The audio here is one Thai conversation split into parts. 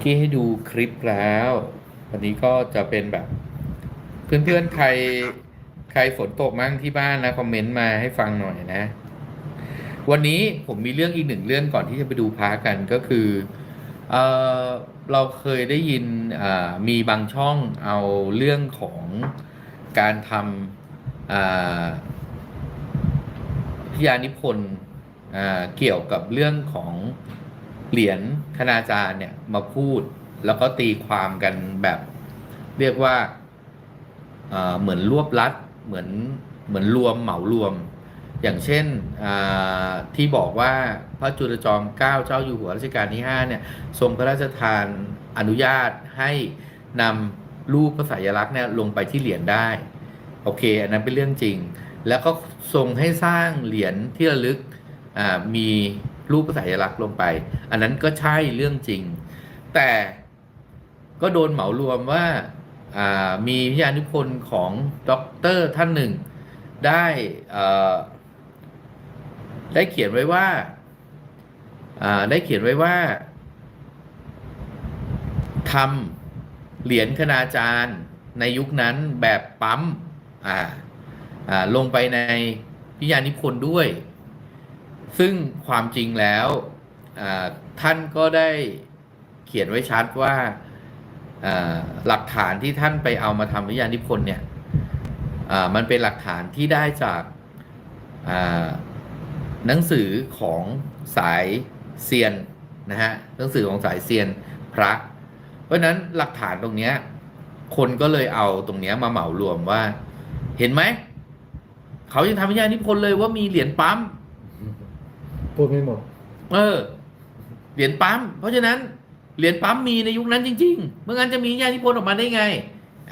อกี้ให้ดูคลิปแล้ว วันนี้ก็จะเป็นแบบ เพื่อนๆใครใครฝนตกมั่งที่บ้านนะคอมเมนต์มาให้ฟังหน่อยนะ วันนี้ผมมีเรื่องอีกหนึ่งเรื่องก่อนที่จะไปดูพากันก็คือเออเราเคยได้ยินมีบางช่องเอาเรื่องของการทำอ่าพิยานิพนธ์เกี่ยวกับเรื่องของ เหรียญคณาจารย์เนี่ยมาพูดแล้วก็ตีความกันแบบ เรียกว่าเหมือนรวบลัดเหมือนเหมือนรวมเหมารวม อย่างเช่นที่บอกว่าพระจุลจอมเกล้าเจ้าอยู่หัวรัชกาลที่5เนี่ยทรงพระราชทานอนุญาตให้นำรูปพระสายลักษณ์เนี่ยลงไปที่เหรียญได้ โอเค อันนั้นเป็นเรื่องจริง แล้วก็ทรงให้สร้างเหรียญที่ระลึกมี รูปสายลักษณ์ลงไป อันนั้นก็ใช่เรื่องจริง แต่ก็โดนเหมารวมว่าามีพิยานิพนธ์ของด็อกเตอร์ท่านหนึ่ง ได้ได้เขียนไว้ว่าาได้เขียนไว้ว่าทำเหรียญคณาจารย์ในยุคนั้นแบบปั๊มลงไปในพิยานิพนธ์ด้วย ซึ่งความจริงแล้วท่านก็ได้เขียนไว้ชัดว่าหลักฐานที่ท่านไปเอามาทำวิทยานิพนธ์เนี่ยมันเป็นหลักฐานที่ได้จากหนังสือของสายเซียนนะฮะหนังสือของสายเซียนพระ เพราะนั้นหลักฐานตรงนี้คนก็เลยเอาตรงนี้มาเหมารวมว่า เห็นไหม เขายังทำวิทยานิพนธ์เลยว่ามีเหรียญปั๊ม พูดไม่หมด เออ เหรียญปั๊ม เพราะฉะนั้น เหรียญปั๊มมีในยุคนั้นจริง ๆ เมื่องั้นจะมีญาติพลออกมาได้ไง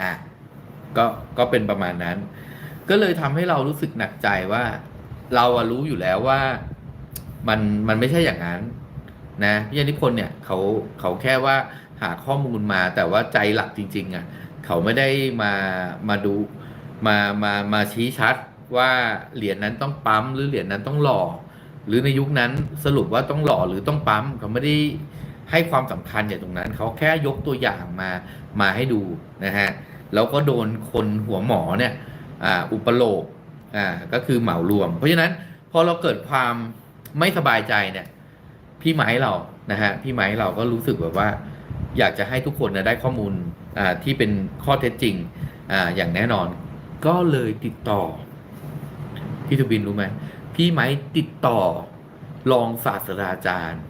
อะก็ก็เป็นประมาณนั้น ก็เลยทำให้เรารู้สึกหนักใจว่า เราอะรู้อยู่แล้วว่ามันมันไม่ใช่อย่างนั้น นะญาติพลเนี่ยเขาเขาแค่ว่าหาข้อมูลมาแต่ว่าใจหลักจริง ๆอะเขาไม่ได้มามาดูมามามาชี้ชัดว่าเหรียญนั้นต้องปั๊มหรือเหรียญนั้นต้องหล่อ หรือในยุคนั้นสรุปว่าต้องหล่อหรือต้องปั๊มเขาไม่ได้ให้ความสำคัญอย่างตรงนั้น เขาแค่ยกตัวอย่างมามาให้ดูนะฮะแล้วก็โดนคนหัวหมอเนี่ยอุปโลกอ่าก็คือเหมารวม เพราะฉะนั้นพอเราเกิดความไม่สบายใจเนี่ย พี่ไม้เรานะฮะพี่ไม้เราก็รู้สึกแบบว่า อยากจะให้ทุกคนนะได้ข้อมูลอ่าที่เป็นข้อเท็จจริงอ่าอย่างแน่นอน ก็เลยติดต่อพี่ทบินรู้ไหม พี่ไม้ติดต่อรองศาสตราจารย์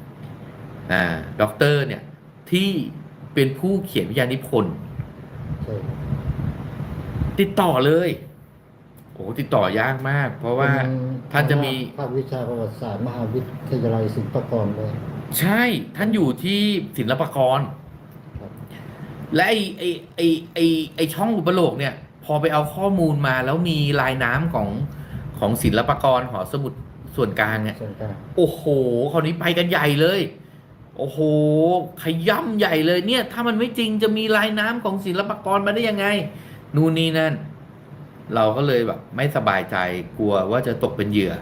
อ่าด็อกเตอร์เนี่ย ที่เป็นผู้เขียนวิทยานิพนธ์ใช่ครับติดต่อเลยโอ้ติดต่อยากมาก เพราะว่าเป็นท่านจะมีภาควิชาประวัติศาสตร์มหาวิทยาลัยศิลปากรเลยใช่ท่านอยู่ที่ศิลปากรครับและไอไอไอไอไอช่องอุปโลกเนี่ย พอไปเอาข้อมูลมาแล้วมีลายน้ำของ ของศิลปากรหอสมุดส่วนกลางเนี่ยส่วนกลางโอ้โหคราวนี้ไปกันใหญ่เลย โอ้โหขย่ำใหญ่เลยเนี่ย ถ้ามันไม่จริงจะมีลายน้ำของศิลปากรมาได้ยังไง นู่นนี่นั่น เราก็เลยแบบ ไม่สบายใจกลัวว่าจะตกเป็นเหยื่อ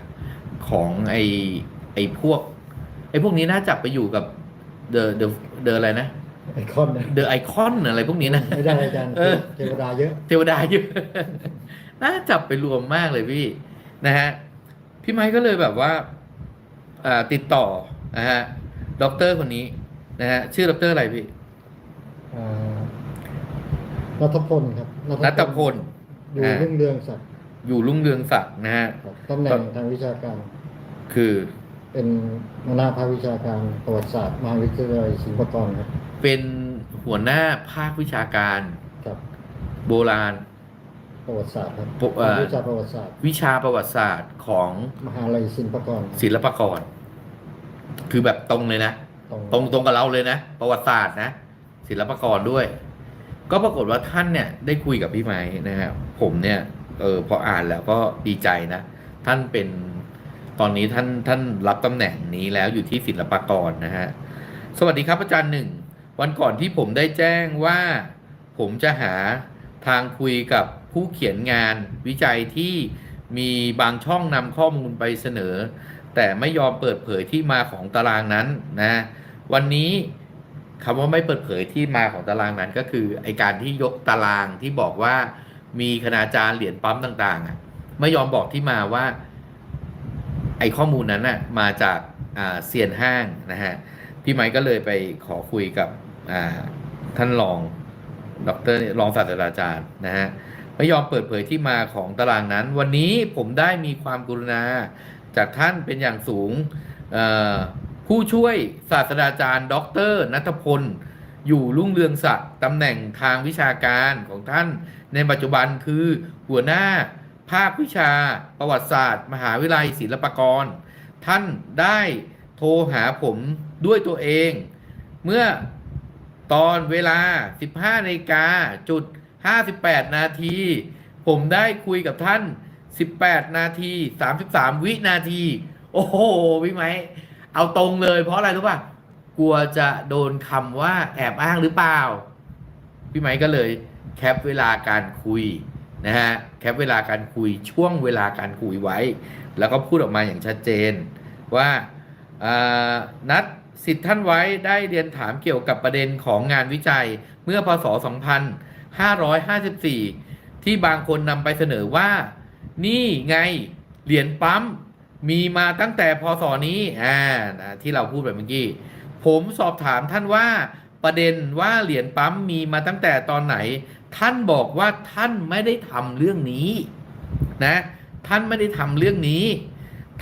ของไอไอพวกไอพวกนี้น่าจับไปอยู่กับเดอะเดอะเดอะอะไรนะไอคอนนะเดอะไอคอนอะไรพวกนี้นะไม่ได้อาจารย์เออเทวดาเยอะ เทวดาเยอะน่าจับไปรวมมากเลยพี่ นะฮะพี่ไม้ก็เลยแบบว่าอ่าติดต่อนะฮะด็อกเตอร์คนนี้นะฮะชื่อด็อกเตอร์อะไรพี่อ่านัทพลครับนัตพลอยู่อ่ารุ่งเรืองศักดิ์อยู่รุ่งเรืองศักดิ์นะฮะครับตำแหน่งทางวิชาการ คือ เป็นหัวหน้าภาควิชาการประวัติศาสตร์มหาวิทยาลัยศิลปากรครับเป็นหัวหน้าภาควิชาการครับโบราณ ประวัติศาสตร์ครับปกเอ่อภาควิชาประวัติศาสตร์ วิชาประวัติศาสตร์ของมหาลัยศิลปากรศิลปากร คือแบบตรงเลยนะ ตรงตรงกับเราเลยนะ ประวัติศาสตร์นะ ศิลปากรด้วย ก็ปรากฏว่าท่านเนี่ยได้คุยกับพี่ไม้นะครับผมเนี่ยเออพออ่านแล้วก็ดีใจนะ ท่านเป็นตอนนี้ท่านท่านรับตำแหน่งนี้แล้วอยู่ที่ศิลปากรนะฮะสวัสดีครับอาจารย์หนึ่งวันก่อนที่ผมได้แจ้งว่า ผมจะหา ทางคุยกับผู้เขียนงานวิจัยที่มีบางช่องนำข้อมูลไปเสนอ แต่ไม่ยอมเปิดเผยที่มาของตารางนั้นนะวันนี้คำว่าไม่เปิดเผยที่มาของตารางนั้นก็คือไอการที่ยกตารางที่บอกว่ามีคณาจารย์เหรียญปั๊มต่างๆอะไม่ยอมบอกที่มาว่า ไอข้อมูลนั้นน่ะมาจากาเซียนห้างนะฮะพี่ไมค์ก็เลยไปขอคุยกับท่านรอง ดรรองศาสตราจารย์นะฮะไม่ยอมเปิดเผยที่มาของตารางนั้น วันนี้ผมได้มีความกรุณาจากท่านเป็นอย่างสูงผู้ช่วยศาสตราจารย์ ดรนัทพล อยู่รุ่งเรืองศักดิ์ตำแหน่งทางวิชาการของท่านในปัจจุบันคือหัวหน้าภาควิชาประวัติศาสตร์ มหาวิทยาลัยศิลปากร ท่านได้โทรหาผมด้วยตัวเอง เมื่อ ตอนเวลา 15นาฬิกาจุด 58 นาที ผมได้คุยกับท่าน 18 นาที 33 วินาที โอ้โหพี่ไหม เอาตรงเลยเพราะอะไรรู้ป่ะ กลัวจะโดนคำว่าแอบอ้างหรือเปล่า พี่ไหมก็เลยแคปเวลาการคุยนะฮะ แคปเวลาการคุยช่วงเวลาการคุยไว้ แล้วก็พูดออกมาอย่างชัดเจนว่าอ่านัด สิทธิ์ท่านไว้ได้เรียนถามเกี่ยวกับประเด็นของงานวิจัยเมื่อพศ 2554 ที่บางคนนำไปเสนอว่า นี่ไงเหรียญปั๊มมีมาตั้งแต่พศนี้อ่าที่เราพูดแบบเมื่อกี้ ผมสอบถามท่านว่าประเด็นว่าเหรียญปั๊มมีมาตั้งแต่ตอนไหน ท่านบอกว่าท่านไม่ได้ทำเรื่องนี้นะท่านไม่ได้ทำเรื่องนี้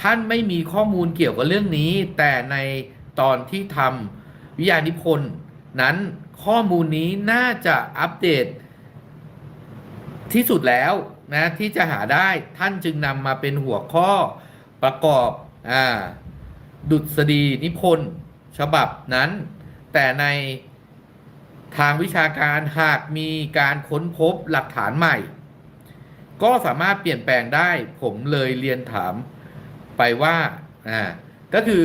ท่านไม่มีข้อมูลเกี่ยวกับเรื่องนี้ แต่ใน ตอนที่ทำวิทยานิพนธ์นั้นข้อมูลนี้น่าจะอัปเดต ที่สุดแล้วนะที่จะหาได้ท่านจึงนำมาเป็นหัวข้อประกอบอ่าดุษฎีนิพนธ์ฉบับนั้น แต่ในทางวิชาการหากมีการค้นพบหลักฐานใหม่ ก็สามารถเปลี่ยนแปลงได้ผมเลยเรียนถามไปว่าอ่าก็คือ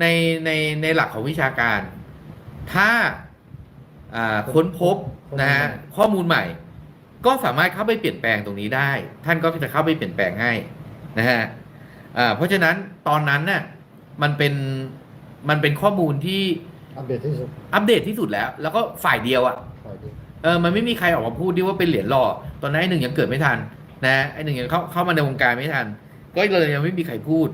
ในในในหลักของวิชาการ ถ้าอ่าค้นพบนะฮะข้อมูลใหม่ ก็สามารถเข้าไปเปลี่ยนแปลงตรงนี้ได้ ท่านก็จะเข้าไปเปลี่ยนแปลงให้นะฮะอ่าเพราะฉะนั้นตอนนั้นน่ะมันเป็นมันเป็นข้อมูลที่อัปเดตที่สุดอัปเดตที่สุดแล้ว แล้วก็ฝ่ายเดียวอะ่ะฝ่ายเดียวเออมันไม่มีใครออกมาพูดดิว่าเป็นเหรียญหล่อตอนนั้นไอ้หนึ่งยังเกิดไม่ทันนะไอ้หนึ่งยังเข้าเข้ามาในวงการไม่ทัน ก็เลยยังไม่มีใครพูด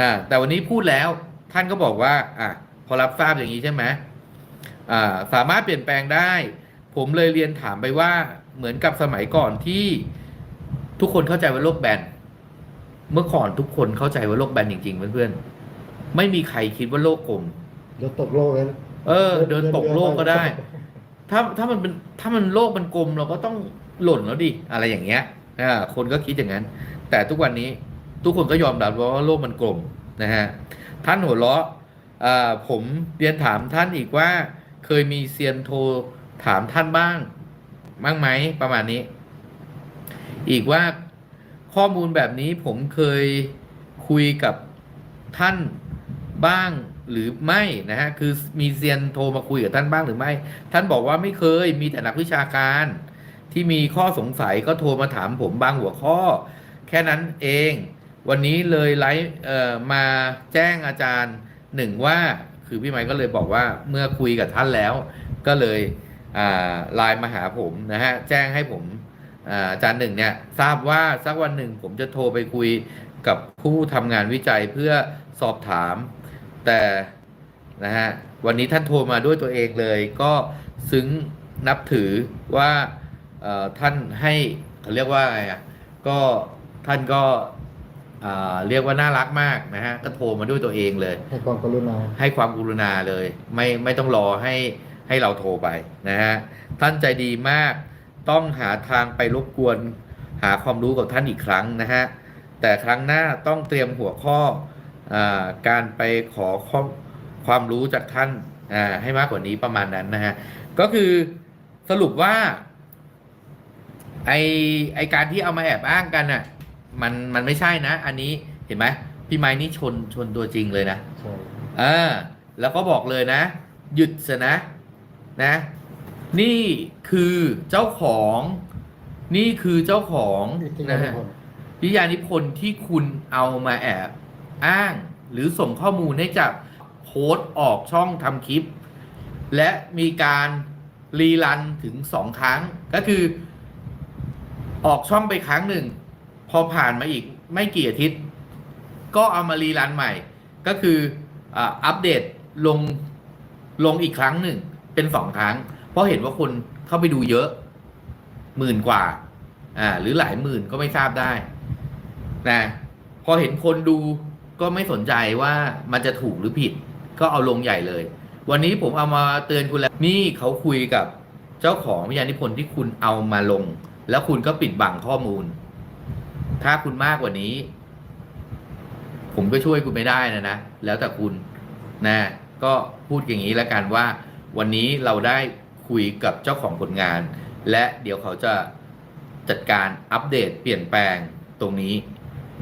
อ่าแต่วันนี้พูดแล้ว ท่านก็บอกว่าอะพอรับทราบอย่างนี้ใช่ไหมอ่าสามารถเปลี่ยนแปลงได้ ผมเลยเรียนถามไปว่าเหมือนกับสมัยก่อนที่ทุกคนเข้าใจว่าโลกแบนเมื่อก่อนทุกคนเข้าใจว่าโลกแบนจริงๆเพื่อนๆไม่มีใครคิดว่าโลกกลมเดี๋ยวตกโลกเลยนะเออ เดินตกโลกก็ได้ ถ้าถ้ามันเป็นถ้ามันโลกมันกลมเราก็ต้องหล่นแล้วดิอะไรอย่างเงี้ยอ่าคนก็คิดอย่างนั้น แต่ทุกวันนี้ทุกคนก็ยอมรับว่าโลกมันกลมนะฮะ ท่านหัวเราะอ่าผมเรียนถามท่านอีกว่า เคยมีเซียนโทรถามท่านบ้างบ้างไหมประมาณนี้ อีกว่าข้อมูลแบบนี้ผมเคยคุยกับท่านบ้างหรือไม่นะฮะคือมีเซียนโทรมาคุยกับท่านบ้างหรือไม่ ท่านบอกว่าไม่เคยมีแต่นักวิชาการ ที่มีข้อสงสัยก็โทรมาถามผมบางหัวข้อ แค่นั้นเอง วันนี้เลยไลฟ์มาแจ้งอาจารย์หนึ่งว่าคือพี่ไมค์ก็เลยบอกว่าเมื่อคุยกับท่านแล้ว ก็เลยไลน์มาหาผมนะฮะแจ้งให้ผมอาจารย์หนึ่งเนี่ยทราบว่าสักวันหนึ่งผมจะโทรไปคุยกับผู้ทำงานวิจัยเพื่อสอบถาม แต่นะฮะวันนี้ท่านโทรมาด้วยตัวเองเลย ก็ซึ้งนับถือว่าอ่อท่านให้เขาเรียกว่าไงอะก็ท่านก็ เรียกว่าน่ารักมากนะฮะก็โทรมาด้วยตัวเองเลย ให้ความกรุณาให้ความกรุณาเลย ไม่ไม่ต้องรอให้ให้เราโทรไปนะฮะท่านใจดีมากต้องหาทางไปรบกวนหาความรู้กับท่านอีกครั้งนะฮะแต่ครั้งหน้าต้องเตรียมหัวข้ออาการไปขอข้อความรู้จากท่านอ่าให้มากกว่านี้ประมาณนั้นนะฮะก็คือสรุปว่าไอไอการที่เอามาแอบอ้างกันอะ มันมันไม่ใช่นะ อันนี้เห็นไหมพี่ไม้นี่ชนชนตัวจริงเลยนะใช่อ่าแล้วก็บอกเลยนะ หยุดซะนะนะ นี่คือเจ้าของ นี่คือเจ้าของที่นะฮะคนวิทยานิพนธ์ที่คุณเอามาแอบอ้าง หรือส่งข้อมูลให้จากโพสต์ออกช่องทำคลิป และมีการรีรันถึงสองครั้ง ก็คือ ออกช่องไปครั้งหนึ่ง พอผ่านมาอีกไม่กี่อาทิตย์ ก็เอามารีรันใหม่ ก็คืออัปเดตลงลงอีกครั้งหนึ่ง เป็นสองครั้ง เพราะเห็นว่าคนเข้าไปดูเยอะหมื่นกว่า อ่า หรือหลายหมื่นก็ไม่ทราบได้นะพอเห็นคนดูก็ไม่สนใจว่ามันจะถูกหรือผิด ก็เอาลงใหญ่เลย วันนี้ผมเอามาเตือนคุณแล้วนี่เขาคุยกับเจ้าของวิญญาณิพนธ์ที่คุณเอามาลง แล้วคุณก็ปิดบังข้อมูล ถ้าคุณมากกว่านี้ ผมก็ช่วยคุณไม่ได้นะนะ แล้วแต่คุณนะ ก็พูดอย่างนี้แล้วกันว่า วันนี้เราได้คุยกับเจ้าของผลงาน และเดี๋ยวเขาจะจัดการอัปเดตเปลี่ยนแปลงตรงนี้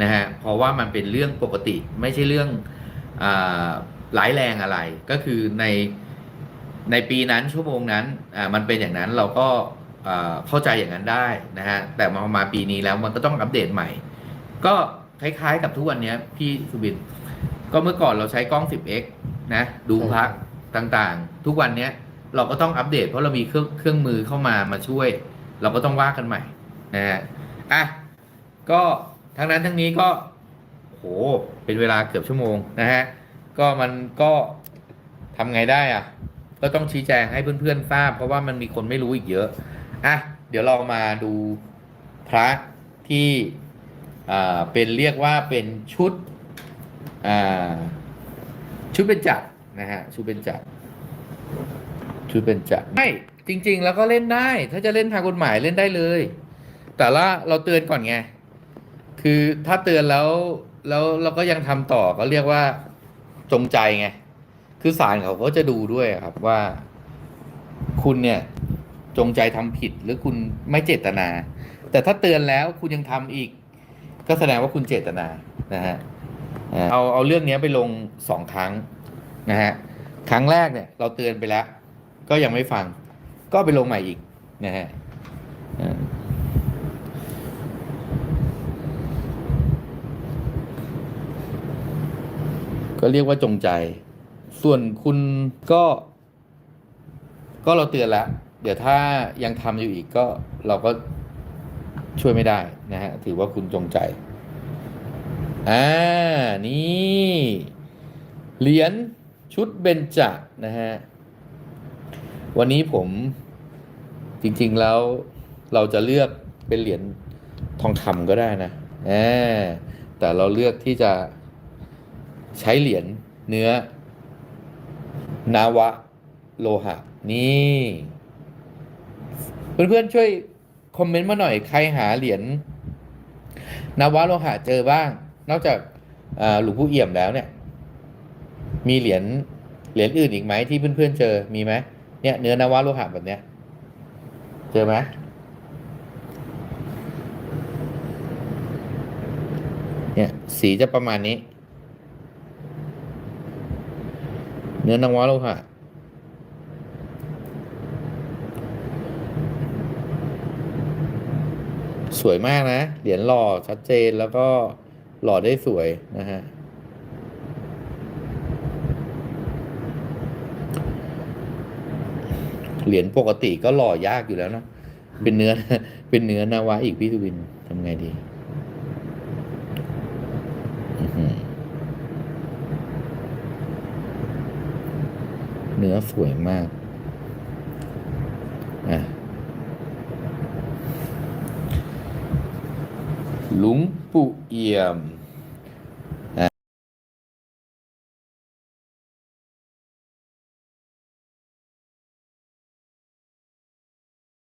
นะฮะ เพราะว่ามันเป็นเรื่องปกติไม่ใช่เรื่องอร้ายแรงอะไร ก็คือในในปีนั้นชั่วโมงนั้นอ่ามันเป็นอย่างนั้นเราก็ เข้าใจอย่างนั้นได้นะฮะแต่มามาปีนี้แล้วมันก็ต้องอัปเดตใหม่ ก็คล้ายๆกับทุกวันนี้พี่สุบินก็เมื่อก่อนเราใช้กล้อง 10x นะ ดูพระต่างๆ ทุกวันนี้เราก็ต้องอัปเดต เพราะเรามีเครื่องเครื่องมือเข้ามามาช่วย เราก็ต้องว่ากันใหม่นะฮะอะก็ทั้งนั้นทั้งนี้ก็โหเป็นเวลาเกือบชั่วโมงนะฮะก็มันก็ทำไงได้อะ ก็ต้องชี้แจงให้เพื่อนๆทราบ เพราะว่ามันมีคนไม่รู้อีกเยอะ อะเดี๋ยวเรามาดูพระที่อ่าเป็นเรียกว่าเป็นชุดอ่าชุดเป็นจักรนะฮะชุดเป็นจักรชุดเป็นจักรไม่จริง ๆ แล้วก็เล่นได้ ถ้าจะเล่นทางกฎหมายเล่นได้เลย แต่ละเราเตือนก่อนไงคือถ้าเตือนแล้วแล้วเราก็ยังทำต่อก็เรียกว่าจงใจไง คือศาลเขาก็จะดูด้วยครับว่า คุณเนี่ย จงใจทำผิดหรือคุณไม่เจตนา แต่ถ้าเตือนแล้วคุณยังทำอีก ก็แสดงว่าคุณเจตนานะฮะเอาเอาเรื่องนี้ไปลงสองครั้งนะฮะครั้งแรกเนี่ยเราเตือนไปแล้ว ก็ยังไม่ฟัง ก็ไปลงใหม่อีกนะฮะก็เรียกว่าจงใจ ส่วนคุณก็ ก็เราเตือนแล้ว ดี๋ยวถ้ายังทำอยู่อีกก็เราก็ช่วยไม่ได้นะฮะ ถือว่าคุณจงใจ อ่า นี่ เหรียญชุดเบญจนะฮะ วันนี้ผมจริงๆแล้วเราจะเลือกเป็นเหรียญทองคำก็ได้นะแอแต่เราเลือกที่จะใช้เหรียญเนื้อนาวะโลหะ นี่ เพื่อนๆช่วยคอมเมนต์มาหน่อยใครหาเหรียญนาวะโลหะเจอบ้าง นอกจากหลวงปู่เอี่ยมแล้วเนี่ย มีเหรียญเหรียญอื่นอีกไหมที่เพื่อนๆเจอมีไหมเนี่ยเนื้อนาวะโลหะแบบเนี้ย เจอไหมเนี่ยสีจะประมาณนี้ เนื้อนาวะโลหะ สวยมากนะ เหรียญหล่อชัดเจนแล้วก็หล่อได้สวยนะฮะเหรียญปกติก็หล่อยากอยู่แล้วนะ เป็นเนื้อ เป็นเนื้อนาวะอีกพี่สุวินทำไงดีเนื้อสวยมาก อะ lumpuk iam.